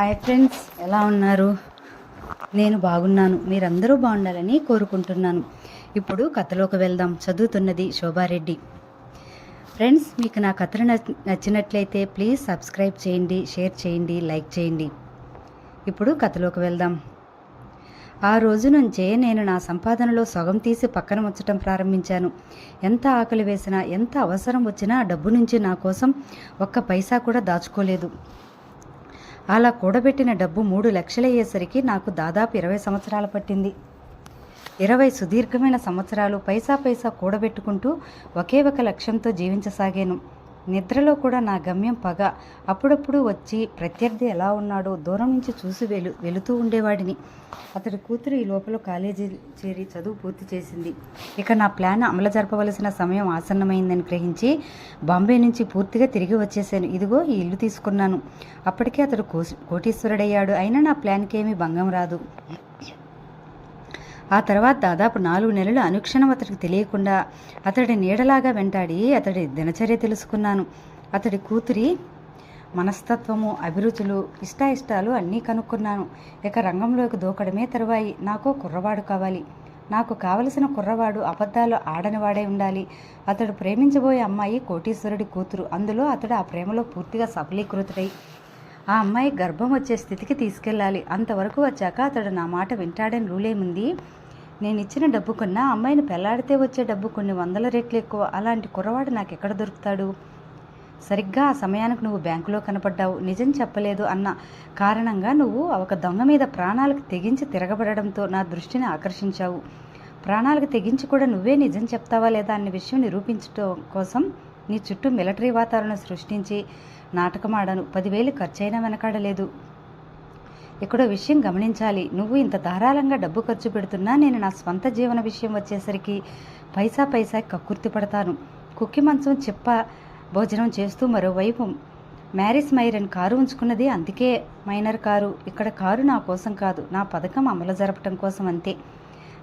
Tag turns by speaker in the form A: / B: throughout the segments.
A: Hi friends ఎలా ఉన్నారు? నేను బాగున్నాను. మీరందరూ బాగుండాలని కోరుకుంటున్నాను. ఇప్పుడు కథలోకి వెళ్దాం. చదువుతున్నది శోభారెడ్డి. ఫ్రెండ్స్ మీకు నా కథలు నచ్చినట్లయితే ప్లీజ్ సబ్స్క్రైబ్ చేయండి షేర్ చేయండి లైక్ చేయండి. ఇప్పుడు కథలోకి వెళ్దాం. ఆ రోజు నుంచే నేను నా సంపాదనలో సగం తీసి పక్కన ఉంచటం ప్రారంభించాను. ఎంత ఆకలి వేసినా ఎంత అవసరం వచ్చినా డబ్బు నుంచి నా కోసం ఒక్క పైసా కూడా దాచుకోలేదు. అలా కూడబెట్టిన డబ్బు మూడు లక్షలయ్యేసరికి నాకు దాదాపు ఇరవై సంవత్సరాలు పట్టింది. ఇరవై సుదీర్ఘమైన సంవత్సరాలు పైసా పైసా కూడబెట్టుకుంటూ ఒకే ఒక లక్ష్యంతో జీవించసాగాను. నిద్రలో కూడా నా గమ్యం పగ. అప్పుడప్పుడు వచ్చి ప్రత్యర్థి ఎలా ఉన్నాడో దూరం నుంచి చూసి వెలు వెళుతూ ఉండేవాడిని. అతడి కూతురు ఈ లోపల కాలేజీ చేరి చదువు పూర్తి చేసింది. ఇక నా ప్లాన్ అమలు జరపవలసిన సమయం ఆసన్నమైందని గ్రహించి బాంబే నుంచి పూర్తిగా తిరిగి వచ్చేసాను. ఇదిగో ఈ ఇల్లు తీసుకున్నాను. అప్పటికే అతడు కోటీశ్వరుడయ్యాడు. అయినా నా ప్లాన్కి ఏమీ భంగం రాదు. ఆ తర్వాత దాదాపు నాలుగు నెలలు అనుక్షణం అతడికి తెలియకుండా అతడి నీడలాగా వెంటాడి అతడి దినచర్య తెలుసుకున్నాను. అతడి కూతురి మనస్తత్వము అభిరుచులు ఇష్టాయిష్టాలు అన్నీ కనుక్కున్నాను. ఇక రంగంలోకి దూకడమే తరువాయి. నాకు కుర్రవాడు కావాలి. నాకు కావలసిన కుర్రవాడు అబద్ధాలు ఆడనివాడే ఉండాలి. అతడు ప్రేమించబోయే అమ్మాయి కోటీశ్వరుడి కూతురు. అందులో అతడు ఆ ప్రేమలో పూర్తిగా సఫలీకృతుడై ఆ అమ్మాయి గర్భం వచ్చే స్థితికి తీసుకెళ్ళాలి. అంతవరకు వచ్చాక అతడు నా మాట వింటాడని రూలేముంది? నేను ఇచ్చిన డబ్బు కన్నా అమ్మాయిని పెళ్ళాడితే వచ్చే డబ్బు కొన్ని వందల రెట్లు ఎక్కువ. అలాంటి కుర్రవాడు నాకు ఎక్కడ దొరుకుతాడు? సరిగ్గా ఆ సమయానికి నువ్వు బ్యాంకులో కనపడ్డావు. నిజం చెప్పలేదు అన్న కారణంగా నువ్వు ఒక దొంగ మీద ప్రాణాలకు తెగించి తిరగబడడంతో నా దృష్టిని ఆకర్షించావు. ప్రాణాలకు తెగించి కూడా నువ్వే నిజం చెప్తావా లేదా అన్న విషయం నిరూపించడం కోసం నీ చుట్టూ మిలిటరీ వాతావరణం సృష్టించి నాటకమాడాను. పదివేలు ఖర్చైనా వెనకాడలేదు. ఇక్కడో విషయం గమనించాలి. నువ్వు ఇంత ధారాళంగా డబ్బు ఖర్చు పెడుతున్నా నేను నా స్వంత జీవన విషయం వచ్చేసరికి పైసా పైసా కక్కుర్తి పడతాను. కుక్కి మంచం చెప్ప భోజనం చేస్తూ మరోవైపు మ్యారిస్ మైరన్ కారు ఉంచుకున్నది అందుకే మైనర్ కారు. ఇక్కడ కారు నా కోసం కాదు నా పథకం అమలు జరపటం కోసం అంతే.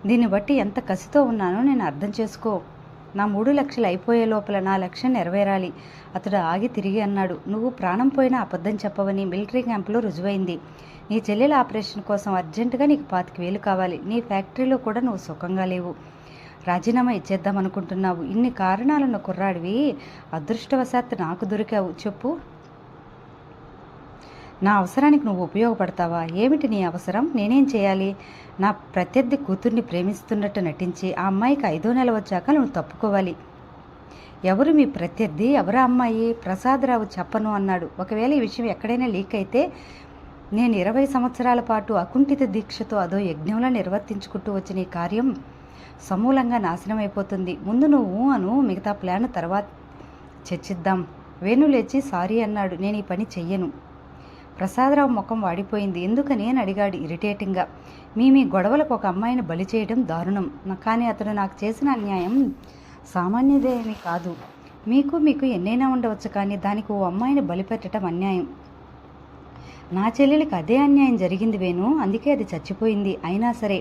A: దీన్ని బట్టి ఎంత కసితో ఉన్నానో నేను అర్థం చేసుకో. నా మూడు లక్షలు అయిపోయే లోపల నా లక్ష్యం నెరవేరాలి. అతడు ఆగి తిరిగి అన్నాడు. నువ్వు ప్రాణం పోయినా అబద్ధం చెప్పవని మిలిటరీ క్యాంపులో రుజువైంది. నీ చెల్లెల ఆపరేషన్ కోసం అర్జెంటుగా నీకు పాతిక వేలు కావాలి. నీ ఫ్యాక్టరీలో కూడా నువ్వు సుఖంగా లేవు. రాజీనామా ఇచ్చేద్దాం అనుకుంటున్నావు ఇన్ని కారణాలున్న కుర్రాడివి అదృష్టవశాత్తు నాకు దొరికావు. చెప్పు. నా అవసరానికి నువ్వు ఉపయోగపడతావా? ఏమిటి నీ అవసరం? నేనేం చేయాలి? నా ప్రత్యర్థి కూతుర్ని ప్రేమిస్తున్నట్టు నటించి ఆ అమ్మాయికి ఐదో నెల వచ్చాక నువ్వు తప్పుకోవాలి. ఎవరు మీ ప్రత్యర్థి? ఎవరు అమ్మాయి? ప్రసాదరావు చెప్పను అన్నాడు. ఒకవేళ ఈ విషయం ఎక్కడైనా లీక్ అయితే నేను ఇరవై సంవత్సరాల పాటు అకుంఠిత దీక్షతో అదో యజ్ఞంలో నిర్వర్తించుకుంటూ వచ్చిన ఈ కార్యం సమూలంగా నాశనం అయిపోతుంది. ముందు నువ్వు అను మిగతా ప్లాన్ తర్వాత చర్చిద్దాం. వేణు లేచి సారీ అన్నాడు. నేను ఈ పని చెయ్యను. ప్రసాదరావు ముఖం వాడిపోయింది. ఎందుకని అని అడిగాడు ఇరిటేటింగ్గా. మీ మీ గొడవలకు ఒక అమ్మాయిని బలి చేయడం దారుణం. కానీ అతను నాకు చేసిన అన్యాయం సామాన్యదేమీ కాదు. మీకు మీకు ఎన్నైనా ఉండవచ్చు కానీ దానికి ఓ అమ్మాయిని బలిపెట్టడం అన్యాయం. నా చెల్లెలికి అదే అన్యాయం జరిగింది వేణు. అందుకే అది చచ్చిపోయింది. అయినా సరే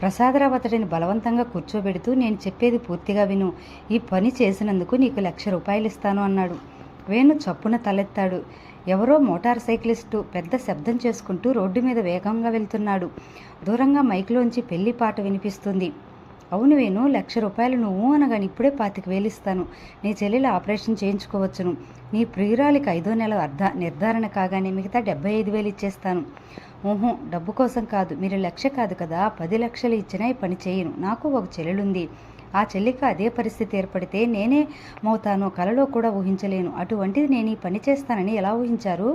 A: ప్రసాదరావు అతడిని బలవంతంగా కూర్చోబెడుతూ నేను చెప్పేది పూర్తిగా విను. ఈ పని చేసినందుకు నీకు లక్ష రూపాయలు ఇస్తాను అన్నాడు. వేణు చప్పున తలెత్తాడు. ఎవరో మోటార్ సైక్లిస్టు పెద్ద శబ్దం చేసుకుంటూ రోడ్డు మీద వేగంగా వెళ్తున్నాడు. దూరంగా మైక్లోంచి పెళ్ళి పాట వినిపిస్తుంది. అవును వేణు లక్ష రూపాయలు నువ్వు అనగాని ఇప్పుడే పాతిక వేలిస్తాను. నీ చెల్లెలు ఆపరేషన్ చేయించుకోవచ్చును. నీ ప్రియురాలికి ఐదో నెల అర్ధ నిర్ధారణ కాగానే మిగతా డెబ్బై ఐదు వేలు ఇచ్చేస్తాను. ఊహు డబ్బు కోసం కాదు మీరు లక్ష కాదు కదా పది లక్షలు ఇచ్చినా పని చేయను. నాకు ఒక చెల్లెలుంది. ఆ చెల్లికి అదే పరిస్థితి ఏర్పడితే నేనే మౌతాను కలలో కూడా ఊహించలేను. అటువంటిది నేను ఈ పని చేస్తానని ఎలా ఊహించారు?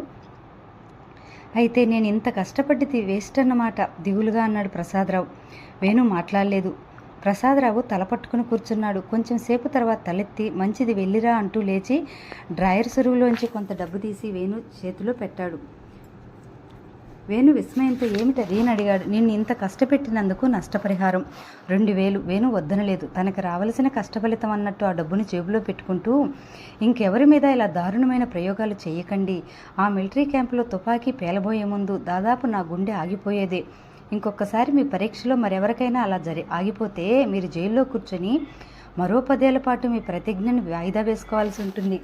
A: అయితే నేను ఇంత కష్టపడ్డది వేస్ట్ అన్నమాట దిగులుగా అన్నాడు ప్రసాదరావు. వేణు మాట్లాడలేదు. ప్రసాదరావు తల పట్టుకుని కూర్చున్నాడు. కొంచెం సేపు తర్వాత తలెత్తి మంచిది వెళ్ళిరా అంటూ లేచి డ్రాయర్ సురువులోంచి కొంత డబ్బు తీసి వేణు చేతిలో పెట్టాడు. వేణు విస్మయంతో ఏమిటది అని అడిగాడు? నిన్ను ఇంత కష్టపెట్టినందుకు నష్టపరిహారం. రెండు వేలు. వేణు వద్దనలేదు. తనకు రావలసిన కష్టఫలితం అన్నట్టు ఆ డబ్బుని జేబులో పెట్టుకుంటూ ఇంకెవరి మీద ఇలా దారుణమైన ప్రయోగాలు చేయకండి. ఆ మిలిటరీ క్యాంపులో తుపాకీ పేలబోయే ముందు దాదాపు నా గుండె ఆగిపోయేదే. ఇంకొకసారి మీ పరీక్షలో మరెవరికైనా అలా జరి ఆగిపోతే మీరు జైల్లో కూర్చొని మరో పదేళ్ళ పాటు మీ ప్రతిజ్ఞను వాయిదా వేసుకోవాల్సి ఉంటుంది.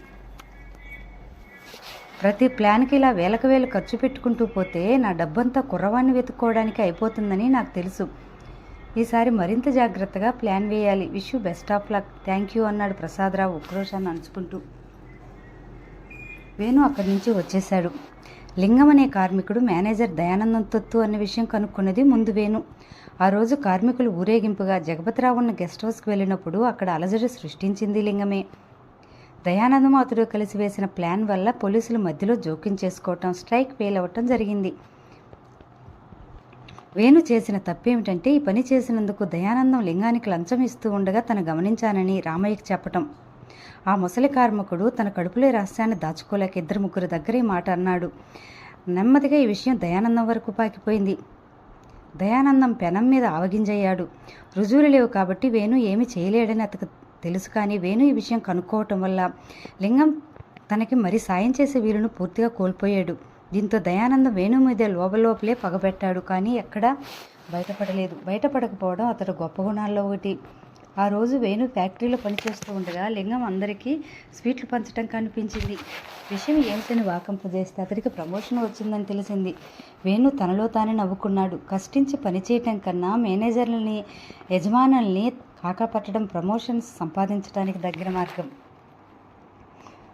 A: ప్రతి ప్లాన్కి ఇలా వేలకు వేలు ఖర్చు పెట్టుకుంటూ పోతే నా డబ్బంతా కుర్రవాన్ని వెతుక్కోవడానికి అయిపోతుందని నాకు తెలుసు. ఈసారి మరింత జాగ్రత్తగా ప్లాన్ వేయాలి. Wish you best of luck. Thank you అన్నాడు ప్రసాదరావు ఉక్రోషాన్ని అంచుకుంటూ వేణు అక్కడి నుంచి వచ్చేశాడు. లింగం అనే కార్మికుడు మేనేజర్ దయానందం తొత్తు అనే విషయం కనుక్కున్నది ముందు వేణు. ఆ రోజు కార్మికులు ఊరేగింపుగా జగపతిరావు ఉన్న గెస్ట్ హౌస్కి వెళ్ళినప్పుడు అక్కడ అలజడి సృష్టించింది లింగమే. దయానందం అతడు కలిసి వేసిన ప్లాన్ వల్ల పోలీసులు మధ్యలో జోక్యం చేసుకోవటం స్ట్రైక్ ఫెయిల్ అవ్వటం జరిగింది. వేణు చేసిన తప్పేమిటంటే ఈ పని చేసినందుకు దయానందం లింగానికి లంచం ఇస్తూ ఉండగా తను గమనించానని రామయ్యకి చెప్పటం. ఆ ముసలి కార్మికుడు తన కడుపులో రహస్యాన్ని దాచుకోలేక ఇద్దరు ముగ్గురు దగ్గర ఈ మాట అన్నాడు. నెమ్మదిగా ఈ విషయం దయానందం వరకు పాకిపోయింది. దయానందం పెనం మీద ఆవగింజయ్యాడు. రుజువులు లేవు కాబట్టి వేణు ఏమీ చేయలేడని అతను తెలుసు కానీ వేణు ఈ విషయం కనుక్కోవటం వల్ల లింగం తనకి మరి సాయం చేసే వీలును పూర్తిగా కోల్పోయాడు. దీంతో దయానందం వేణు మీద లోపలోపలే పగబెట్టాడు కానీ ఎక్కడా బయటపడలేదు. బయటపడకపోవడం అతడు గొప్ప గుణాల్లో ఒకటి. ఆ రోజు వేణు ఫ్యాక్టరీలో పనిచేస్తూ ఉండగా లింగం అందరికీ స్వీట్లు పంచడం కనిపించింది. విషయం ఏమిటని వాకంపు చేస్తే అతడికి ప్రమోషన్ వచ్చిందని తెలిసింది. వేణు తనలో తానే నవ్వుకున్నాడు. కష్టించి పనిచేయటం కన్నా మేనేజర్లని యజమానుల్ని కాకపట్టడం ప్రమోషన్స్ సంపాదించడానికి దగ్గర మార్గం.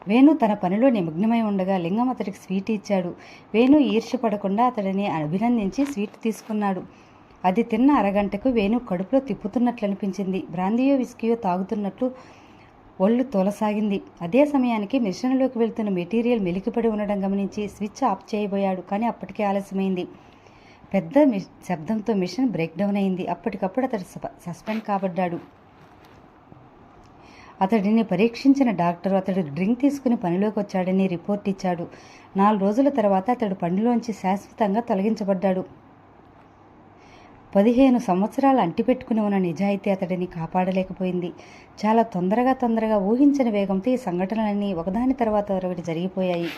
A: వేణు తన పనిలో నిమగ్నమై ఉండగా లింగం అతడికి స్వీట్ ఇచ్చాడు. వేణు ఈర్ష్యపడకుండా అతడిని అభినందించి స్వీట్ తీసుకున్నాడు. అది తిన్న అరగంటకు వేణు కడుపులో తిప్పుతున్నట్లు అనిపించింది బ్రాందీయో విస్కీయో తాగుతున్నట్లు ఒళ్ళు తోలసాగింది. అదే సమయానికి మిషన్లోకి వెళ్తున్న మెటీరియల్ మెలికిపడి ఉండడం గమనించి స్విచ్ ఆఫ్ చేయబోయాడు. కానీ అప్పటికే ఆలస్యమైంది. పెద్ద మి- శబ్దంతో మిషన్ బ్రేక్ డౌన్ అయింది. అప్పటికప్పుడు అతడు సస్పెండ్ కాబడ్డాడు. అతడిని పరీక్షించిన డాక్టర్ అతడు డ్రింక్ తీసుకుని పనిలోకి వచ్చాడని రిపోర్ట్ ఇచ్చాడు. నాలుగు రోజుల తర్వాత అతడు పనిలోంచి శాశ్వతంగా తొలగించబడ్డాడు. పదిహేను సంవత్సరాలు అంటిపెట్టుకుని ఉన్న నిజాయితీ అతడిని కాపాడలేకపోయింది. చాలా తొందరగా తొందరగా ఊహించని వేగంతో ఈ సంఘటనలన్నీ ఒకదాని తర్వాత ఒకటి జరిగిపోయాయి.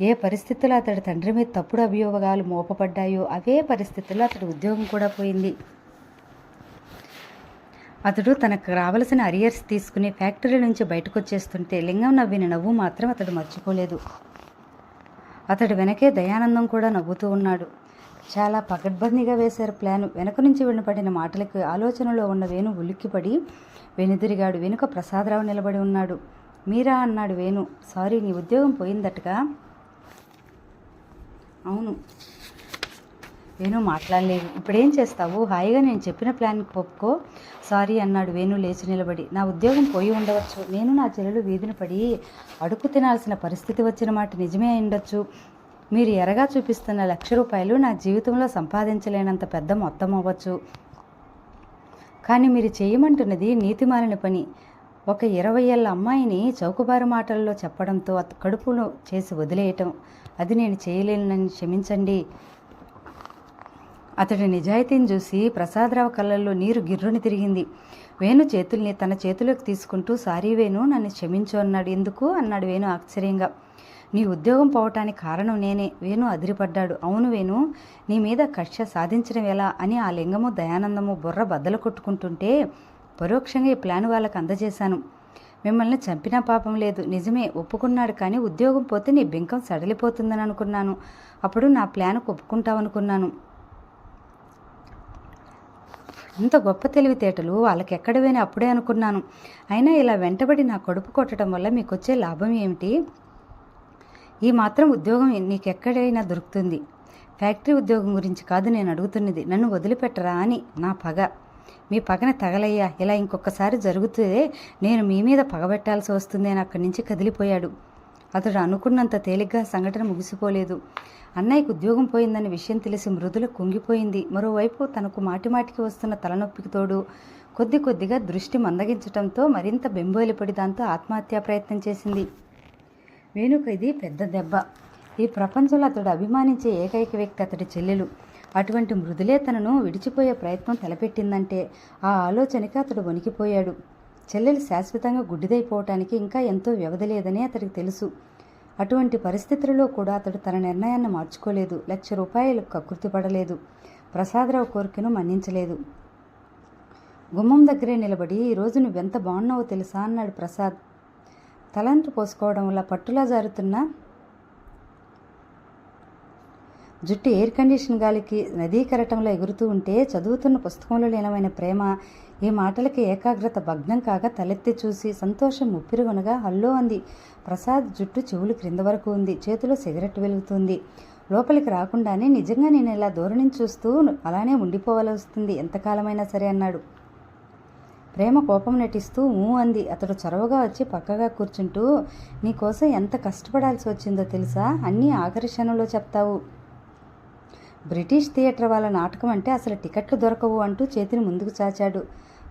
A: ఏ పరిస్థితుల్లో అతడి తండ్రి మీద తప్పుడు అభియోగాలు మోపబడ్డాయో అవే పరిస్థితుల్లో అతడి ఉద్యోగం కూడా పోయింది. అతడు తనకు రావలసిన అరియర్స్ తీసుకుని ఫ్యాక్టరీ నుంచి బయటకు వచ్చేస్తుంటే లింగం నవ్విన నవ్వు మాత్రం అతడు మర్చిపోలేదు. అతడు వెనకే దయానందం కూడా నవ్వుతూ ఉన్నాడు. చాలా పకడ్బందీగా వేశారు ప్లాన్. వెనక నుంచి వినపడిన మాటలకు ఆలోచనలో ఉన్న వేణు ఉలిక్కిపడి వెనుదిరిగాడు. వెనుక ప్రసాదరావు నిలబడి ఉన్నాడు. మీరా అన్నాడు వేణు. సారీ నీ ఉద్యోగం పోయిందటగా? వేణు మాట్లాడలేదు. ఇప్పుడేం చేస్తావు? హాయిగా నేను చెప్పిన ప్లాన్ ఒప్పుకో. సారీ అన్నాడు వేణు లేచి నిలబడి. నా ఉద్యోగం పోయి ఉండవచ్చు. నేను నా చెల్లెలు వీధిన పడి అడుగు తినాల్సిన పరిస్థితి వచ్చిన మాట నిజమే ఉండొచ్చు. మీరు ఎరగా చూపిస్తున్న లక్ష రూపాయలు నా జీవితంలో సంపాదించలేనంత పెద్ద మొత్తం అవ్వచ్చు. కానీ మీరు చేయమంటున్నది నీతిమాలిన పని. ఒక ఇరవై ఏళ్ళ అమ్మాయిని చౌకబారు మాటల్లో చెప్పడంతో అత చేసి వదిలేయటం. అది నేను చేయలేనని క్షమించండి. అతడి నిజాయితీని చూసి ప్రసాదరావు కళ్ళల్లో నీరు గిర్రుని తిరిగింది. వేణు చేతుల్ని తన చేతిలోకి తీసుకుంటూ సారీ వేణు నన్ను క్షమించు అన్నాడు. ఎందుకు అన్నాడు వేణు ఆశ్చర్యంగా. నీ ఉద్యోగం పోవటానికి కారణం నేనే వేణు అదిరిపడ్డాడు. అవును వేణు నీ మీద కక్ష సాధించడం ఎలా అని ఆ లింగము దయానందము బుర్ర బద్దలు కొట్టుకుంటుంటే పరోక్షంగా ఈ ప్లాన్ వాళ్ళకు అందజేశాను. మిమ్మల్ని చంపినా పాపం లేదు. నిజమే ఒప్పుకున్నాడు కానీ ఉద్యోగం పోతే నీ బింకం సడలిపోతుందని అనుకున్నాను. అప్పుడు నా ప్లాన్కు ఒప్పుకుంటావనుకున్నాను. ఇంత గొప్ప తెలివితేటలు వాళ్ళకెక్కడవేని అప్పుడే అనుకున్నాను. అయినా ఇలా వెంటబడి నా కడుపు కొట్టడం వల్ల మీకు వచ్చే లాభం ఏమిటి? ఈ మాత్రం ఉద్యోగం నీకెక్కడైనా దొరుకుతుంది. ఫ్యాక్టరీ ఉద్యోగం గురించి కాదు నేను అడుగుతున్నది. నన్ను వదిలిపెట్టరా అని నా పగ. మీ పగన తగలయ్యా. ఇలా ఇంకొకసారి జరుగుతుందే నేను మీ మీద పగబెట్టాల్సి వస్తుంది అని అక్కడి నుంచి కదిలిపోయాడు. అతడు అనుకున్నంత తేలిగ్గా సంఘటన ముగిసిపోలేదు. అన్నయ్యకు ఉద్యోగం పోయిందన్న విషయం తెలిసి మృదుల కుంగిపోయింది. మరోవైపు తనకు మాటిమాటికి వస్తున్న తలనొప్పికి తోడు కొద్ది కొద్దిగా దృష్టి మందగించటంతో మరింత బెంబోలిపడి దాంతో ఆత్మహత్యా ప్రయత్నం చేసింది. వేణుక ఇది పెద్ద దెబ్బ. ఈ ప్రపంచంలో అతడు అభిమానించే ఏకైక వ్యక్తి అతడి చెల్లెలు. అటువంటి మృదులే తనను విడిచిపోయే ప్రయత్నం తలపెట్టిందంటే ఆ ఆలోచనకి అతడు వణికిపోయాడు. చెల్లెలు శాశ్వతంగా గుడ్డిదైపోవటానికి ఇంకా ఎంతో వ్యవధి లేదని అతడికి తెలుసు. అటువంటి పరిస్థితులలో కూడా అతడు తన నిర్ణయాన్ని మార్చుకోలేదు. లక్ష రూపాయలు కకృతిపడలేదు ప్రసాదరావు కోరికను మన్నించలేదు. గుమ్మం దగ్గరే నిలబడి ఈరోజు నువ్వెంత బాగున్నావో తెలుసా? అన్నాడు ప్రసాద్. తలంటు పోసుకోవడం వల్ల పట్టులా జారుతున్న జుట్టు ఎయిర్ కండిషన్ గాలికి నదీ కెరటంలో ఎగురుతూ ఉంటే చదువుతున్న పుస్తకంలో లీనమైన ప్రేమ ఈ మాటలకి ఏకాగ్రత భగ్నం కాగా తలెత్తి చూసి సంతోషం ముప్పిరుగునగా హల్లో అంది. ప్రసాద్ జుట్టు చెవులు క్రింద వరకు ఉంది. చేతిలో సిగరెట్ వెలుగుతుంది. లోపలికి రాకుండానే నిజంగా నేను ఇలా దూరం చూస్తూ అలానే ఉండిపోవాల్సి వస్తుంది. ఎంతకాలమైనా సరే అన్నాడు. ప్రేమ కోపం నటిస్తూ ఊ అంది. అతడు చొరవగా వచ్చి పక్కగా కూర్చుంటూ నీకోసం ఎంత కష్టపడాల్సి వచ్చిందో తెలుసా? అన్నీ ఆకర్షణలో చెప్తావు. బ్రిటిష్ థియేటర్ వాళ్ళ నాటకం అంటే అసలు టికెట్లు దొరకవు అంటూ చేతిని ముందుకు చాచాడు.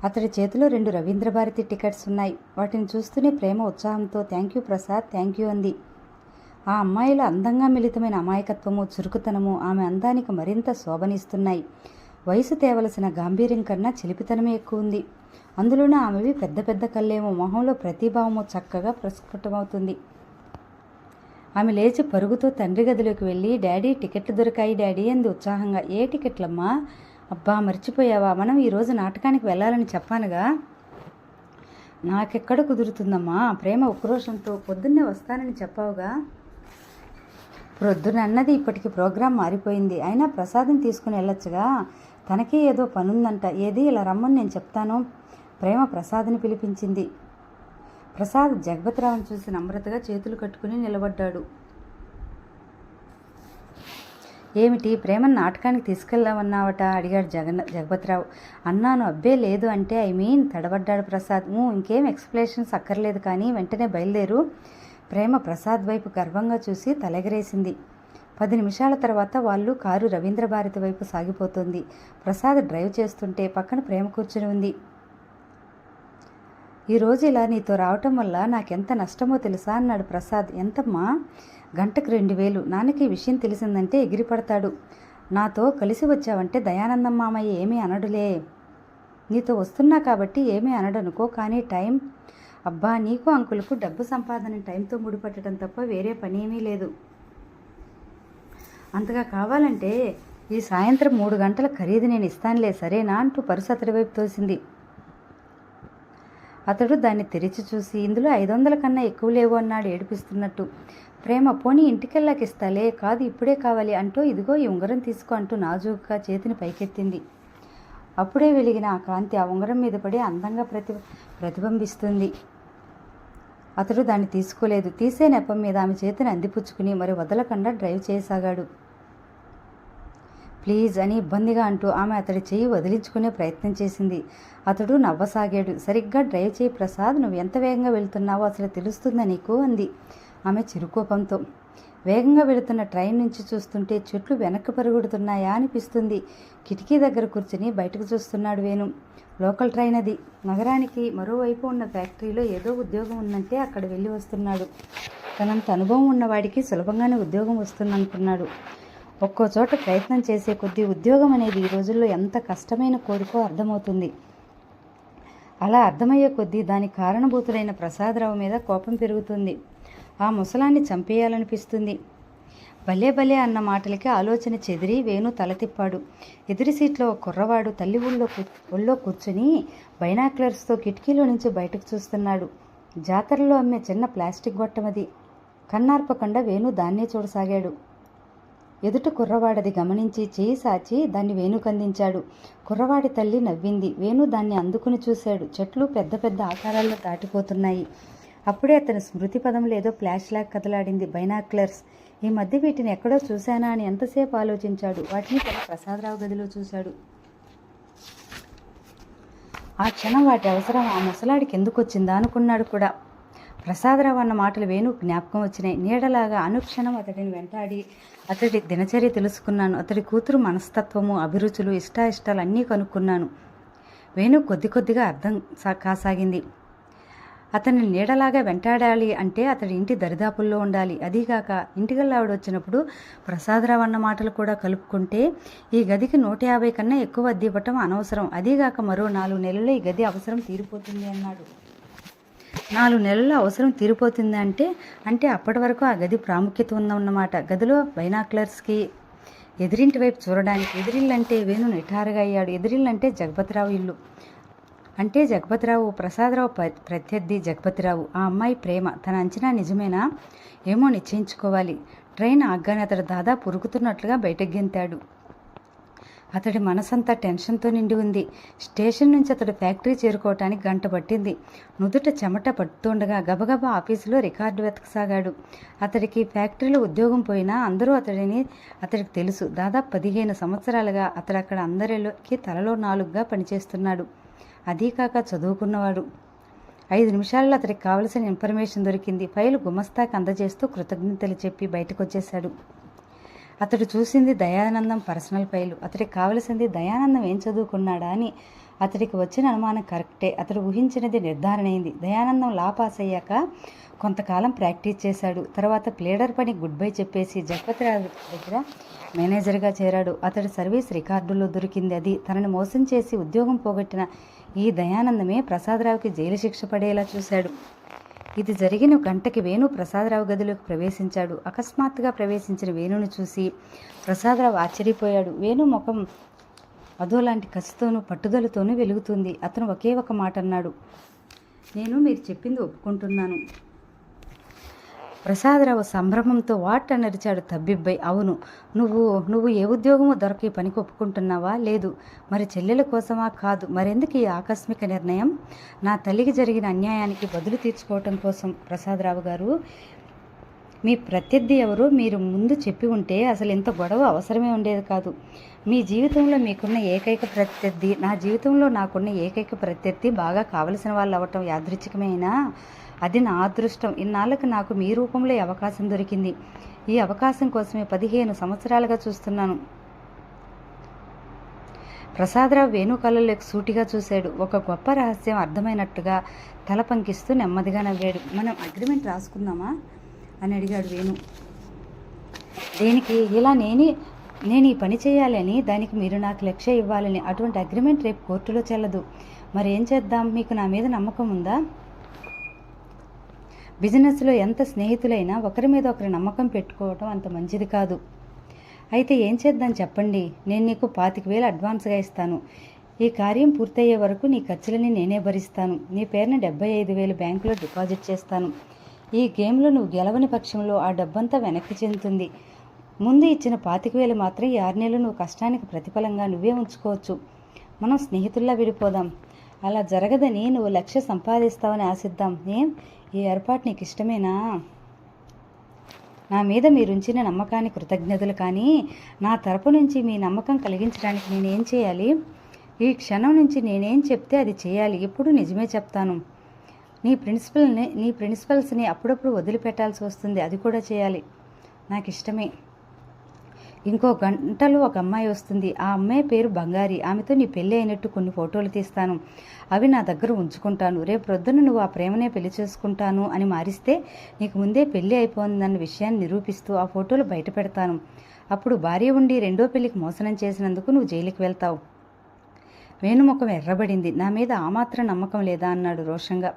A: అతడి చేతిలో రెండు రవీంద్రభారతి టికెట్స్ ఉన్నాయి. వాటిని చూస్తూనే ప్రేమ ఉత్సాహంతో thank you Prasad thank you అంది. ఆ అమ్మాయిలో అందంగా మిళితమైన అమాయకత్వము చురుకుతనము ఆమె అందానికి మరింత శోభనిస్తున్నాయి. వయసు తేవలసిన గాంభీర్యం కన్నా చిలిపితనమే ఎక్కువ ఉంది అందులోనూ ఆమెవి పెద్ద పెద్ద కళ్ళేమో మొహంలో ప్రతిభావము చక్కగా ప్రస్ఫుటమవుతుంది. ఆమె లేచి పరుగుతో తండ్రి గదిలోకి వెళ్ళి డాడీ టికెట్లు దొరికాయి డాడీ అంది ఉత్సాహంగా. ఏ టికెట్లమ్మా? అబ్బా మర్చిపోయావా? మనం ఈరోజు నాటకానికి వెళ్ళాలని చెప్పానుగా. నాకెక్కడ కుదురుతుందమ్మా? ప్రేమ ఉక్రోషంతో పొద్దున్నే వస్తానని చెప్పావుగా. ప్రొద్దున అన్నది ఇప్పటికి ప్రోగ్రాం మారిపోయింది. అయినా ప్రసాదం తీసుకుని వెళ్ళొచ్చుగా? తనకే ఏదో పనుందంట. ఏది? ఇలా రమ్మని నేను చెప్తాను. ప్రేమ ప్రసాద్ని పిలిపించింది. ప్రసాద్ జగపతిరావును చూసి నమ్రతగా చేతులు కట్టుకుని నిలబడ్డాడు. ఏమిటి? ప్రేమను నాటకానికి తీసుకెళ్దామన్నావట? అడిగాడు జగన్ జగపతిరావు. అన్నాను అబ్బే లేదు అంటే ఐ మీన్ తడబడ్డాడు ప్రసాద్. ఇంకేం ఎక్స్ప్లెనేషన్స్ అక్కర్లేదు కానీ వెంటనే బయలుదేరు. ప్రేమ ప్రసాద్ వైపు గర్వంగా చూసి తలెగరేసింది. పది నిమిషాల తర్వాత వాళ్ళు కారు రవీంద్ర భారతి వైపు సాగిపోతుంది. ప్రసాద్ డ్రైవ్ చేస్తుంటే పక్కన ప్రేమ కూర్చుని ఉంది. ఈరోజు ఇలా నీతో రావటం వల్ల నాకెంత నష్టమో తెలుసా? అన్నాడు ప్రసాద్. ఎంతమ్మా? గంటకు రెండు వేలు. నాన్నకి విషయం తెలిసిందంటే ఎగిరిపడతాడు. నాతో కలిసి వచ్చావంటే దయానందం మామయ్య ఏమీ అనడులే. నీతో వస్తున్నా కాబట్టి ఏమీ అనడనుకో కానీ టైం అబ్బా నీకు అంకులకు డబ్బు సంపాదన టైంతో ముడిపట్టడం తప్ప వేరే పని ఏమీ లేదు. అంతగా కావాలంటే ఈ సాయంత్రం మూడు గంటల ఖరీదు నేను ఇస్తానులే సరేనా? అంటూ పరుసు వైపు తోసింది. అతడు దాన్ని తెరిచి చూసి ఇందులో ఐదు వందల కన్నా ఎక్కువ లేవు అన్నాడు ఏడిపిస్తున్నట్టు. ప్రేమ పోనీ ఇంటికెళ్ళాక ఇస్తాలే కాదు ఇప్పుడే కావాలి అంటూ ఇదిగో ఈ ఉంగరం తీసుకో అంటూ నాజూగా చేతిని పైకెత్తింది. అప్పుడే వెలిగిన ఆ కాంతి ఆ ఉంగరం మీద పడి అందంగా ప్రతి ప్రతిబింబిస్తుంది. అతడు దాన్ని తీసుకోలేదు. తీసే నెపం మీద ఆమె చేతిని అందిపుచ్చుకుని మరి వదలకుండా డ్రైవ్ చేయసాగాడు. ప్లీజ్ అని ఇబ్బందిగా అంటూ ఆమె అతడి చేయి వదిలించుకునే ప్రయత్నం చేసింది. అతడు నవ్వసాగాడు. సరిగ్గా డ్రైవ్ చేయి ప్రసాద్ నువ్వు ఎంత వేగంగా వెళ్తున్నావో అసలు తెలుస్తుందా నీకు? అంది ఆమె చిరుకోపంతో. వేగంగా వెళుతున్న ట్రైన్ నుంచి చూస్తుంటే చెట్లు వెనక్కి పరుగుడుతున్నాయా అనిపిస్తుంది. కిటికీ దగ్గర కూర్చుని బయటకు చూస్తున్నాడు వేణు. లోకల్ ట్రైన్ అది. నగరానికి మరోవైపు ఉన్న ఫ్యాక్టరీలో ఏదో ఉద్యోగం ఉందంటే అక్కడ వెళ్ళి వస్తున్నాడు. తనంత అనుభవం ఉన్నవాడికి సులభంగానే ఉద్యోగం వస్తుందనుకున్నాడు. ఒక్కో చోట ప్రయత్నం చేసే కొద్దీ ఉద్యోగం అనేది ఈ రోజుల్లో ఎంత కష్టమైన కోరికో అర్థమవుతుంది. అలా అర్థమయ్యే కొద్దీ దాని కారణభూతులైన ప్రసాదరావు మీద కోపం పెరుగుతుంది. ఆ ముసలాన్ని చంపేయాలనిపిస్తుంది. భలే భలే అన్న మాటలకి ఆలోచన చెదిరి వేణు తల తిప్పాడు. ఎదురు సీట్లో ఒక కుర్రవాడు తల్లి ఊళ్ళో ఒళ్ళో కూర్చుని బైనాక్లర్స్తో కిటికీలో నుంచి బయటకు చూస్తున్నాడు. జాతరలో అమ్మే చిన్న ప్లాస్టిక్ గొట్టమది. కన్నార్పకుండా వేణు దాన్నే చూడసాగాడు. ఎదుట కుర్రవాడది గమనించి చేయి సాచి దాన్ని వేణుకందించాడు. కుర్రవాడి తల్లి నవ్వింది. వేణు దాన్ని అందుకుని చూశాడు. చెట్లు పెద్ద పెద్ద ఆకారాల్లో దాటిపోతున్నాయి. అప్పుడే అతని స్మృతి పదంలో ఏదో ఫ్లాష్ లాగ్ కదలాడింది. బైనాక్లర్స్. ఈ మధ్య వీటిని ఎక్కడో చూశానా అని ఎంతసేపు ఆలోచించాడు. వాటిని తన ప్రసాదరావు గదిలో చూశాడు. ఆ క్షణం వాటి అవసరం. ఆ ముసలాడికి ఎందుకు వచ్చిందా అనుకున్నాడు కూడా. ప్రసాదరావు అన్న మాటలు వేణు జ్ఞాపకం వచ్చినాయి. నీడలాగా అనుక్షణం అతడిని వెంటాడి అతడి దినచర్య తెలుసుకున్నాను. అతడి కూతురు మనస్తత్వము అభిరుచులు ఇష్టాయిష్టాలు అన్నీ కనుక్కున్నాను. వేణు కొద్ది కొద్దిగా అర్థం సా కాసాగింది. అతన్ని నీడలాగా వెంటాడాలి అంటే అతడి ఇంటి దరిదాపుల్లో ఉండాలి. అదీగాక ఇంటికల్లావిడ వచ్చినప్పుడు ప్రసాదరావు అన్న మాటలు కూడా కలుపుకుంటే ఈ గదికి నూట యాభై కన్నా ఎక్కువ అద్దె ఇవ్వటం అనవసరం. అదీగాక మరో నాలుగు నెలల్లో ఈ గది అవసరం తీరిపోతుంది అన్నాడు. నాలుగు నెలల అవసరం తీరిపోతుంది అంటే అంటే అప్పటి వరకు ఆ గది ప్రాముఖ్యత ఉందన్నమాట గదిలో బైనాక్లర్స్కి ఎదిరింటి వైపు చూడడానికి ఎదిరిల్లంటే వేణు నిఠారుగా అయ్యాడు. ఎదిరిల్లంటే జగపతిరావు ఇల్లు. అంటే జగపతిరావు ప్రసాదరావు ప్ర- ప్రత్యర్థి జగపతిరావు. ఆ అమ్మాయి ప్రేమ. తన అంచనా నిజమేనా? ఏమో నిశ్చయించుకోవాలి. ట్రైన్ ఆగ్గానే అతడు దాదాపు ఉరుకుతున్నట్లుగా బయటకు గెంతాడు అతడి మనసంతా టెన్షన్తో నిండి ఉంది. స్టేషన్ నుంచి అతడు ఫ్యాక్టరీ చేరుకోవటానికి గంట పట్టింది. నుదుట చెమట పడుతుండగా గబగబా ఆఫీసులో రికార్డు వెతకసాగాడు. అతడికి ఫ్యాక్టరీలో ఉద్యోగం పోయినా అందరూ అతడిని అతడికి తెలుసు. దాదాపు పదిహేను సంవత్సరాలుగా అతడు అక్కడ అందరిలోకి తలలో నాలుగుగా పనిచేస్తున్నాడు. అదీ కాక చదువుకున్నవాడు. ఐదు నిమిషాల్లో అతడికి కావలసిన ఇన్ఫర్మేషన్ దొరికింది. ఫైలు గుమస్తాకి అందజేస్తూ కృతజ్ఞతలు చెప్పి బయటకు వచ్చేశాడు అతడు చూసింది దయానందం పర్సనల్ ఫైలు. అతడికి కావలసింది దయానందం ఏం చదువుకున్నాడా అని అతడికి వచ్చిన అనుమానం కరెక్టే. అతడు ఊహించినది నిర్ధారణ అయింది దయానందం లా పాస్ అయ్యాక కొంతకాలం ప్రాక్టీస్ చేశాడు. తర్వాత ప్లేడర్ పని గుడ్ బై చెప్పేసి జగపతిరావు దగ్గర మేనేజర్గా చేరాడు. అతడి సర్వీస్ రికార్డుల్లో దొరికింది అది. తనని మోసం చేసి ఉద్యోగం పోగొట్టిన ఈ దయానందమే ప్రసాదరావుకి జైలు శిక్ష పడేలా చూశాడు. ఇది జరిగిన గంటకి వేణు ప్రసాదరావు గదిలోకి ప్రవేశించాడు. అకస్మాత్తుగా ప్రవేశించిన వేణుని చూసి ప్రసాదరావు ఆశ్చర్యపోయాడు. వేణు ముఖం అదోలాంటి కసితోనూ పట్టుదలతోనూ వెలుగుతుంది. అతను ఒకే ఒక మాట అన్నాడు నేను మీరు చెప్పింది ఒప్పుకుంటున్నాను. ప్రసాదరావు సంభ్రమంతో వాట్ అని అరిచాడు తబ్బిబ్బై. అవును నువ్వు నువ్వు ఏ ఉద్యోగమో దొరక పనికి ఒప్పుకుంటున్నావా? లేదు. మరి చెల్లెల కోసమా కాదు. మరెందుకు ఈ ఆకస్మిక నిర్ణయం? నా తల్లికి జరిగిన అన్యాయానికి బదులు తీర్చుకోవటం కోసం ప్రసాదరావు గారు మీ ప్రత్యర్థి ఎవరో మీరు ముందు చెప్పి ఉంటే అసలు ఇంత గొడవ అవసరమే ఉండేది కాదు. మీ జీవితంలో మీకున్న ఏకైక ప్రత్యర్థి నా జీవితంలో నాకున్న ఏకైక ప్రత్యర్థి బాగా కావలసిన వాళ్ళు అవ్వటం యాదృచ్ఛికమైనా? అది నా అదృష్టం. ఇన్నాళ్ళకు నాకు మీ రూపంలో అవకాశం దొరికింది. ఈ అవకాశం కోసమే పదిహేను సంవత్సరాలుగా చూస్తున్నాను. ప్రసాదరావు వేణుకళ్ళలోకి సూటిగా చూశాడు. ఒక గొప్ప రహస్యం అర్థమైనట్టుగా తల పంకిస్తూ నెమ్మదిగా నవ్వాడు. మనం అగ్రిమెంట్ రాసుకుందామా? అని అడిగాడు వేణు. దేనికి? ఇలా నేనే నేను ఈ పని చేయాలని దానికి మీరు నాకు లక్ష్య ఇవ్వాలని అటువంటి అగ్రిమెంట్ రేపు కోర్టులో చెల్లదు. మరి ఏం చేద్దాం? మీకు నా మీద నమ్మకం ఉందా? బిజినెస్లో ఎంత స్నేహితులైనా ఒకరి మీద ఒకరి నమ్మకం పెట్టుకోవటం అంత మంచిది కాదు. అయితే ఏం చేద్దాం చెప్పండి? నేను నీకు పాతిక వేలు అడ్వాన్స్గా ఇస్తాను. ఈ కార్యం పూర్తయ్యే వరకు నీ ఖర్చులని నేనే భరిస్తాను. నీ పేరున డెబ్బై ఐదు వేలు బ్యాంకులో డిపాజిట్ చేస్తాను. ఈ గేమ్లో నువ్వు గెలవని పక్షంలో ఆ డబ్బంతా వెనక్కి చెందుతుంది. ముందు ఇచ్చిన పాతిక వేలు మాత్రం ఈ ఆరు నెలలు నువ్వు కష్టానికి ప్రతిఫలంగా నువ్వే ఉంచుకోవచ్చు. మనం స్నేహితుల్లా విడిపోదాం. అలా జరగదని నువ్వు లక్ష్య సంపాదిస్తావని ఆశిద్దాం. ఏం? ఈ ఏర్పాటు నీకు ఇష్టమేనా? నా మీద మీరుంచిన నమ్మకానికి కృతజ్ఞతలు కానీ నా తరపు నుంచి మీ నమ్మకం కలిగించడానికి నేనేం చేయాలి? ఈ క్షణం నుంచి నేనేం చెప్తే అది చేయాలి. ఎప్పుడు నిజమే చెప్తాను. నీ ప్రిన్సిపల్ని నీ ప్రిన్సిపల్స్ని అప్పుడప్పుడు వదిలిపెట్టాల్సి వస్తుంది. అది కూడా చేయాలి. నాకు ఇష్టమే ఇంకో గంటలో ఒక అమ్మాయి వస్తుంది. ఆ అమ్మాయి పేరు బంగారి. ఆమెతో నీ పెళ్ళి అయినట్టు కొన్ని ఫోటోలు తీస్తాను. అవి నా దగ్గర ఉంచుకుంటాను. రేపు ప్రొద్దున నువ్వు ఆ ప్రేమనే పెళ్ళి చేసుకుంటాను అని మారిస్తే నీకు ముందే పెళ్ళి అయిపోయిందన్న విషయాన్ని నిరూపిస్తూ ఆ ఫోటోలు బయట పెడతాను. అప్పుడు భార్య ఉండి రెండో పెళ్ళికి మోసనం చేసినందుకు నువ్వు జైలుకి వెళ్తావు. వేణుముఖం ఎర్రబడింది. నా మీద ఆ మాత్రం నమ్మకం లేదా అన్నాడు రోషంగా.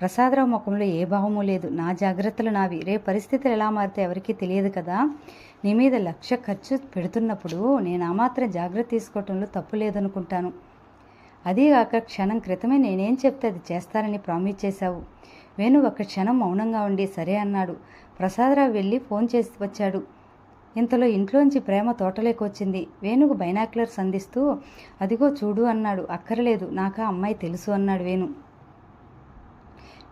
A: ప్రసాదరావు ముఖంలో ఏ భావము లేదు. నా జాగ్రత్తలు నావి. రేపు పరిస్థితులు ఎలా మారితే ఎవరికీ తెలియదు కదా? నీ మీద లక్ష ఖర్చు పెడుతున్నప్పుడు నేను ఆ మాత్రం జాగ్రత్త తీసుకోవటంలో తప్పు లేదనుకుంటాను. అదీగాక క్షణం క్రితమే నేనేం చెప్తే అది చేస్తారని ప్రామిస్ చేశావు. వేణు ఒక క్షణం మౌనంగా ఉండి సరే అన్నాడు. ప్రసాదరావు వెళ్ళి ఫోన్ చేసి వచ్చాడు. ఇంతలో ఇంట్లోంచి ప్రేమ తోటలోకి వచ్చింది. వేణుకు బైనాక్యులర్స్ అందిస్తూ అదిగో చూడు అన్నాడు. అక్కర్లేదు. ఆ అమ్మాయి తెలుసు అన్నాడు వేణు.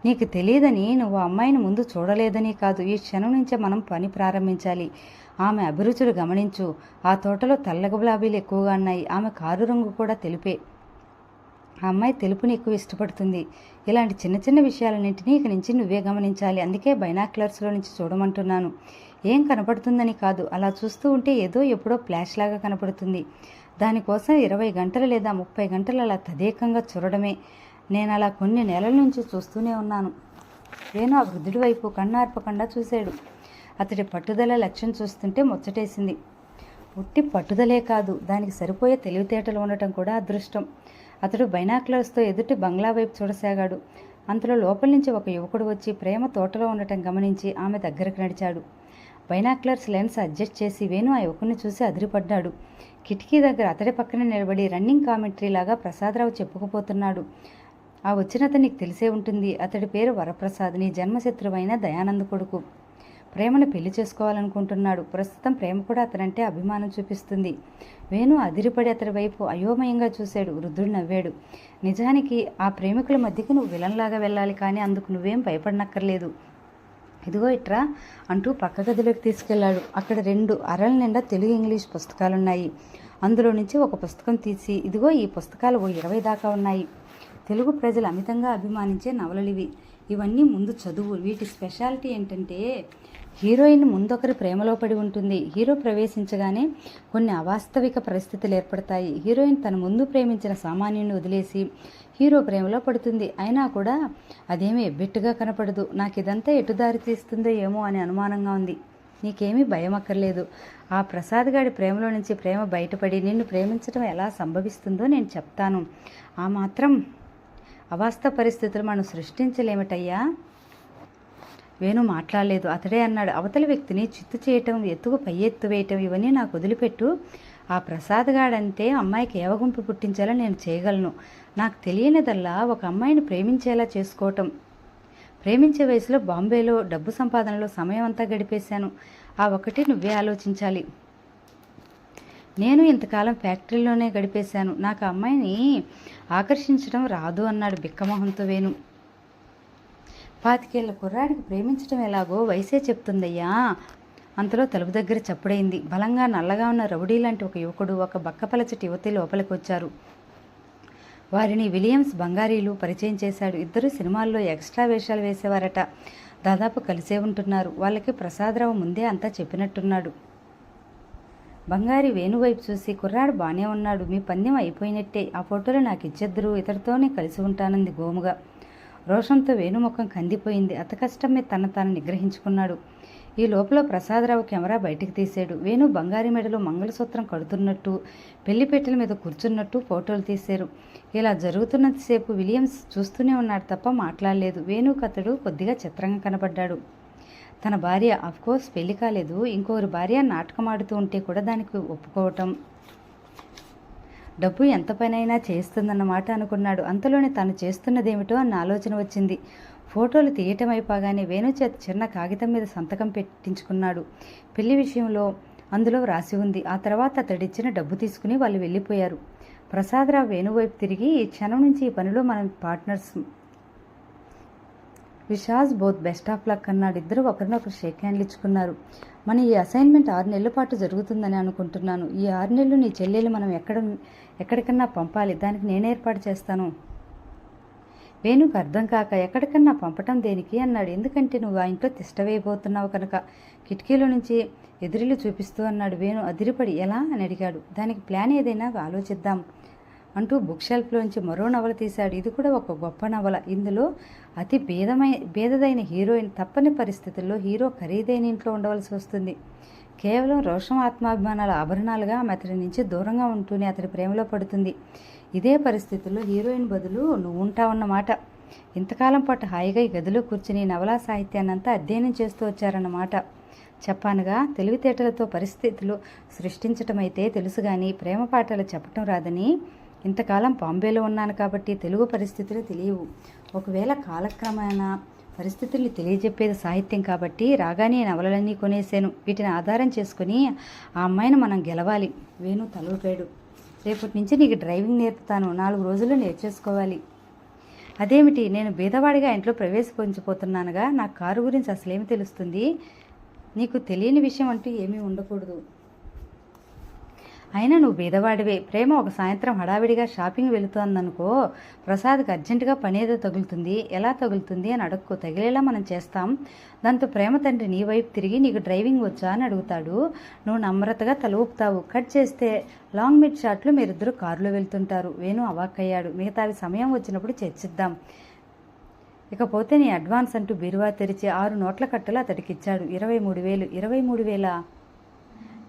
A: నీకు తెలియదని నువ్వు అమ్మాయిని ముందు చూడలేదని కాదు. ఈ క్షణం నుంచే మనం పని ప్రారంభించాలి. ఆమె అభిరుచులు గమనించు. ఆ తోటలో తెల్ల గులాబీలు ఎక్కువగా ఉన్నాయి. ఆమె కారు రంగు కూడా తెలిపే. ఆ అమ్మాయి తెలుపుని ఎక్కువ ఇష్టపడుతుంది. ఇలాంటి చిన్న చిన్న విషయాలన్నింటినీ ఇక నుంచి నువ్వే గమనించాలి. అందుకే బైనాక్యులర్స్లో నుంచి చూడమంటున్నాను. ఏం కనపడుతుందని కాదు. అలా చూస్తూ ఉంటే ఏదో ఎప్పుడో ఫ్లాష్ లాగా కనపడుతుంది. దానికోసం ఇరవై గంటలు లేదా ముప్పై గంటలు అలా తదేకంగా చూడడమే. నేను అలా కొన్ని నెలల నుంచి చూస్తూనే ఉన్నాను. వేణు ఆ వృద్ధుడి వైపు కన్నార్పకుండా చూశాడు. అతడి పట్టుదల లక్ష్యం చూస్తుంటే ముచ్చటేసింది. ఉట్టి పట్టుదలే కాదు దానికి సరిపోయే తెలివితేటలు ఉండటం కూడా అదృష్టం. అతడు బైనాక్లర్స్తో ఎదుటి బంగ్లా వైపు చూడసాగాడు. అంతలో లోపల నుంచి ఒక యువకుడు వచ్చి ప్రేమ తోటలో ఉండటం గమనించి ఆమె దగ్గరకు నడిచాడు. బైనాక్యులర్స్ లెన్స్ అడ్జస్ట్ చేసి వేణు ఆ యువకుని చూసి అదిరిపడ్డాడు. కిటికీ దగ్గర అతడి పక్కన నిలబడి రన్నింగ్ కామెంటరీ లాగా ప్రసాదరావు చెప్పుకుపోతున్నాడు. ఆ వచ్చిన అతనికి తెలిసే ఉంటుంది. అతడి పేరు వరప్రసాద్ నీ జన్మశత్రువైన దయానంద కొడుకు. ప్రేమను పెళ్ళి చేసుకోవాలనుకుంటున్నాడు. ప్రస్తుతం ప్రేమ కూడా అతనంటే అభిమానం చూపిస్తుంది. వేణు అదిరిపడి అతడి వైపు అయోమయంగా చూశాడు. వృద్ధుడు నవ్వాడు. నిజానికి ఆ ప్రేమికుల మధ్యకి నువ్వు విలన్లాగా వెళ్ళాలి కానీ అందుకు నువ్వేం భయపడనక్కర్లేదు. ఇదిగో ఇట్రా అంటూ పక్క గదిలోకి తీసుకెళ్ళాడు అక్కడ రెండు అరల నిండా తెలుగు ఇంగ్లీష్ పుస్తకాలున్నాయి. అందులో నుంచి ఒక పుస్తకం తీసి ఇదిగో ఈ పుస్తకాలు ఓ ఇరవై దాకా ఉన్నాయి. తెలుగు ప్రజలు అమితంగా అభిమానించే నవలలివి. ఇవన్నీ ముందు చదువు. వీటి స్పెషాలిటీ ఏంటంటే హీరోయిన్ ముందొకరి ప్రేమలో పడి ఉంటుంది. హీరో ప్రవేశించగానే కొన్ని అవాస్తవిక పరిస్థితులు ఏర్పడతాయి. హీరోయిన్ తన ముందు ప్రేమించిన సామాన్యుని వదిలేసి హీరో ప్రేమలో పడుతుంది. అయినా కూడా అదేమీ ఎబ్బెట్టుగా కనపడదు. నాకు ఇదంతా ఎటు దారి తీస్తుందో ఏమో అని అనుమానంగా ఉంది. నీకేమీ భయం అక్కర్లేదు ఆ ప్రసాద్ గాడి ప్రేమలో నుంచి ప్రేమ బయటపడి నిన్ను ప్రేమించడం ఎలా సంభవిస్తుందో నేను చెప్తాను. ఆ మాత్రం అవాస్తవ పరిస్థితులు మనం సృష్టించలేమిటయ్యా. వేణు మాట్లాడలేదు. అతడే అన్నాడు అవతలి వ్యక్తిని చిత్తు చేయటం ఎత్తుకు పై ఎత్తు వేయటం ఇవన్నీ నాకు వదిలిపెట్టు. ఆ ప్రసాద్ గాడంటే అమ్మాయికి ఏవగుంపు పుట్టించేలా నేను చేయగలను. నాకు తెలియనిదల్లా ఒక అమ్మాయిని ప్రేమించేలా చేసుకోవటం. ప్రేమించే వయసులో బాంబేలో డబ్బు సంపాదనలో సమయం అంతా గడిపేశాను. ఆ ఒకటి నువ్వే ఆలోచించాలి. నేను ఇంతకాలం ఫ్యాక్టరీలోనే గడిపేశాను. నాకు అమ్మాయిని ఆకర్షించడం రాదు అన్నాడు బిక్కమొహంతో వేణు. పాతికేళ్ళ కుర్రాడికి ప్రేమించడం ఎలాగో వయసే చెప్తుందయ్యా. అంతలో తలుపు దగ్గర చప్పుడైంది. బలంగా నల్లగా ఉన్న రౌడీ లాంటి ఒక యువకుడు ఒక బక్కపలచటి యువతి లోపలికి వచ్చారు వారిని విలియమ్స్ బంగారీలు పరిచయం చేశాడు. ఇద్దరు సినిమాల్లో ఎక్స్ట్రా వేషాలు వేసేవారట. దాదాపు కలిసే ఉంటున్నారు. వాళ్ళకి ప్రసాదరావు ముందే అంతా చెప్పినట్టున్నాడు. బంగారి వేణువైపు చూసి కుర్రాడు బానే ఉన్నాడు. మీ పందెం అయిపోయినట్టే. ఆ ఫోటోలు నాకు ఇచ్చేద్దరు. ఇతడితోనే కలిసి ఉంటానంది గోముగా. రోషంతో వేణుముఖం కందిపోయింది. అత కష్టమే తన తాను నిగ్రహించుకున్నాడు. ఈ లోపల ప్రసాదరావు కెమెరా బయటికి తీశాడు. వేణు బంగారి మెడలో మంగళసూత్రం కడుతున్నట్టు పెళ్ళిపెట్టెల మీద కూర్చున్నట్టు ఫోటోలు తీశారు. ఇలా జరుగుతున్నంతసేపు విలియమ్స్ చూస్తూనే ఉన్నాడు తప్ప మాట్లాడలేదు. వేణు కథడు కొద్దిగా చిత్రంగా కనబడ్డాడు. తన భార్య అఫ్కోర్స్ పెళ్ళి కాలేదు. ఇంకొకరి భార్య నాటకం ఆడుతూ ఉంటే కూడా దానికి ఒప్పుకోవటం. డబ్బు ఎంత పనైనా చేస్తుందన్నమాట అనుకున్నాడు. అంతలోనే తను చేస్తున్నదేమిటో అన్న ఆలోచన వచ్చింది. ఫోటోలు తీయటం అయిపోగానే వేణు చేత చిన్న కాగితం మీద సంతకం పెట్టించుకున్నాడు. పెళ్ళి విషయంలో అందులో రాసి ఉంది. ఆ తర్వాత అతడిచ్చిన డబ్బు తీసుకుని వాళ్ళు వెళ్ళిపోయారు. ప్రసాదరావు వేణువైపు తిరిగి ఈ క్షణం నుంచి ఈ పనిలో మనం partners wishes both best of luck అన్నాడు. ఇద్దరు ఒకరినొకరు షేక్ హ్యాండ్లు ఇచ్చుకున్నారు. మన ఈ అసైన్మెంట్ ఆరు నెలల పాటు జరుగుతుందని అనుకుంటున్నాను. ఈ ఆరు నెలలు నీ చెల్లెలు మనం ఎక్కడ ఎక్కడికన్నా పంపాలి. దానికి నేను ఏర్పాటు చేస్తాను. వేణుకు అర్థం కాక ఎక్కడికన్నా పంపటం దేనికి అన్నాడు. ఎందుకంటే నువ్వు ఆ ఇంట్లో తిష్టవేయబోతున్నావు కనుక కిటికీలో నుంచి ఎదురిల్లు చూపిస్తూ అన్నాడు. వేణు అదిరిపడి ఎలా అని అడిగాడు. దానికి ప్లాన్ ఏదైనా ఆలోచిద్దాం. అంటూ బుక్ షెల్ఫ్లోంచి మరో నవల తీశాడు. ఇది కూడా ఒక గొప్ప నవల. ఇందులో అతి భేదమై భేదదైన హీరోయిన్ తప్పని పరిస్థితుల్లో హీరో ఖరీదైన ఇంట్లో ఉండవలసి వస్తుంది. కేవలం రోషం ఆత్మాభిమానాల ఆభరణాలుగా ఆమె అతడి నుంచి దూరంగా ఉంటూనే అతడి ప్రేమలో పడుతుంది. ఇదే పరిస్థితుల్లో హీరోయిన్ బదులు నువ్వు ఉంటావన్నమాట ఇంతకాలం పాటు హాయిగా ఈ గదిలో కూర్చుని నవలా సాహిత్యాన్నంతా అధ్యయనం చేస్తూ వచ్చారన్నమాట. చెప్పానుగా తెలివితేటలతో పరిస్థితులు సృష్టించటమైతే తెలుసు కానీ ప్రేమ పాటలు చెప్పటం రాదని ఇంతకాలం బాంబేలో ఉన్నాను కాబట్టి తెలుగు పరిస్థితులు తెలియవు. ఒకవేళ కాలక్రమేణా పరిస్థితుల్ని తెలియజెప్పేది సాహిత్యం కాబట్టి రాగానే నవలలన్నీ కొనేసాను వీటిని ఆధారం చేసుకుని ఆ అమ్మాయిని మనం గెలవాలి. వేణు తలూపాడు. రేపటి నుంచి నీకు డ్రైవింగ్ నేర్పుతాను. నాలుగు రోజులు నేర్చేసుకోవాలి. అదేమిటి? నేను బీదవాడిగా ఇంట్లో ప్రవేశించిపోతున్నానుగా. నా కారు గురించి అసలేమి తెలుస్తుంది? నీకు తెలియని విషయం అంటూ ఏమీ ఉండకూడదు. అయినా నువ్వు బీదవాడివే. ప్రేమ ఒక సాయంత్రం హడావిడిగా షాపింగ్ వెళుతోందనుకో ప్రసాద్కి అర్జెంటుగా పనేదో తగులుతుంది. ఎలా తగులుతుంది అని అడక్కు. తగిలేలా మనం చేస్తాం. దాంతో ప్రేమ తండ్రి నీ వైపు తిరిగి నీకు డ్రైవింగ్ వచ్చా? అని అడుగుతాడు. నువ్వు నమ్రతగా తల ఊపుతావు. కట్ చేస్తే లాంగ్ మిడ్ షాట్లు మీరిద్దరు కారులో వెళ్తుంటారు. వేణు అవాక్కయ్యాడు. మిగతావి సమయం వచ్చినప్పుడు చర్చిద్దాం. ఇకపోతే నీ అడ్వాన్స్ అంటూ బీరువా తెరిచి ఆరు నోట్ల కట్టలు అతడికిచ్చాడు. ఇరవై మూడు వేలు. ఇరవై మూడు వేల?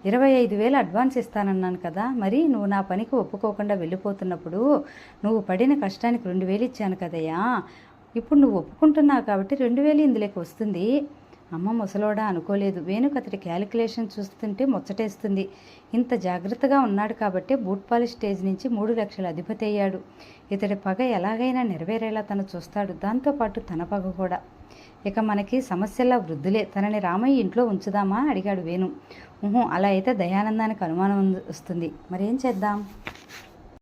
A: ఇరవై ఐదు వేలు అడ్వాన్స్ ఇస్తానన్నాను కదా మరి నువ్వు నా పనికి ఒప్పుకోకుండా వెళ్ళిపోతున్నప్పుడు నువ్వు పడిన కష్టానికి రెండు వేలు ఇచ్చాను కదయ్యా. ఇప్పుడు నువ్వు ఒప్పుకుంటున్నావు కాబట్టి రెండు వేలు ఇందులోకి వస్తుంది. అమ్మ ముసలోడా అనుకోలేదు. వేణుకు అతడి క్యాలిక్యులేషన్ చూస్తుంటే ముచ్చటేస్తుంది. ఇంత జాగ్రత్తగా ఉన్నాడు కాబట్టి బూట్ పాలిష్ స్టేజ్ నుంచి మూడు లక్షల అధిపతి అయ్యాడు. ఇతడి పగ ఎలాగైనా నెరవేరేలా తను చూస్తాడు. దాంతోపాటు తన పగ కూడా. ఇక మనకి సమస్యల వృద్ధులే. తనని రామయ్య ఇంట్లో ఉంచుదామా? అడిగాడు వేణు. అలా అయితే దయానందానికి అనుమానం వస్తుంది. మరేం చేద్దాం?